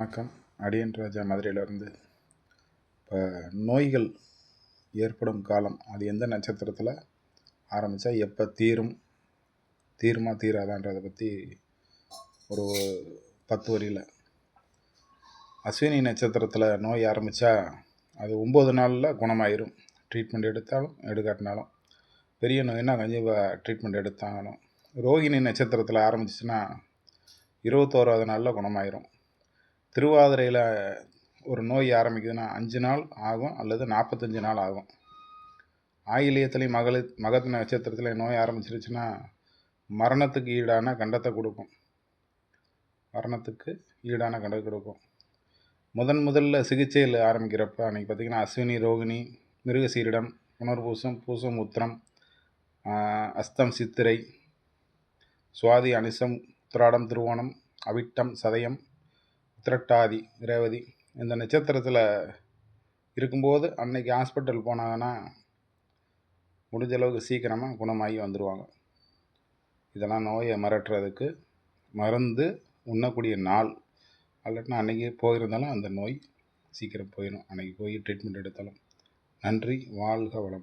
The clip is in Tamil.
வணக்கம். அடியன் ராஜா மதுரையிலேருந்து. இப்போ நோய்கள் ஏற்படும் காலம் அது எந்த நட்சத்திரத்தில் ஆரம்பித்தா எப்போ தீரும் தீருமா தீராதான்றதை பற்றி ஒரு பத்து வரியில். அஸ்வினி நட்சத்திரத்தில் நோய் ஆரம்பித்தா அது ஒம்பது நாளில் குணமாயிரும். ட்ரீட்மெண்ட் எடுத்தாலும் எடுக்காட்டினாலும் பெரிய நோய்னா கண்டிப்பாக ட்ரீட்மெண்ட் எடுத்தாலும் ரோகிணி நட்சத்திரத்தில் ஆரம்பிச்சிச்சுன்னா இருபத்தோராவது நாளில் குணமாயிரும். திருவாதிரையில் ஒரு நோய் ஆரம்பிக்குதுன்னா அஞ்சு நாள் ஆகும் அல்லது நாற்பத்தஞ்சு நாள் ஆகும். ஆயிலியத்துலேயும் மகளி மகத் நட்சத்திரத்தில் நோய் ஆரம்பிச்சிருச்சுன்னா மரணத்துக்கு ஈடான கண்டத்தை கொடுக்கும். மரணத்துக்கு ஈடான கண்டத்தை கொடுக்கும். முதன் முதல்ல சிகிச்சையில் ஆரம்பிக்கிறப்ப அன்றைக்கி பார்த்திங்கன்னா அஸ்வினி ரோகிணி மிருகசீரிடம் புனர்பூசம் பூசம் உத்திரம் அஸ்தம் சித்திரை சுவாதி அனிசம் உத்திராடம் திருவோணம் அவிட்டம் சதயம் உத்திரட்டாதி ரேவதி இந்த நட்சத்திரத்தில் இருக்கும்போது அன்னைக்கு ஹாஸ்பிட்டல் போனாங்கன்னா முடிஞ்ச அளவுக்கு சீக்கிரமாக குணமாகி வந்துடுவாங்க இதெல்லாம் நோயை மிரட்டுறதுக்கு மருந்து உண்ணக்கூடிய நாள். அல்லட்டுனா அன்றைக்கி போயிருந்தாலும் அந்த நோய் சீக்கிரம் போயிடும். அன்றைக்கி போய் ட்ரீட்மெண்ட் எடுத்தாலும். நன்றி வாழ்க வளம்.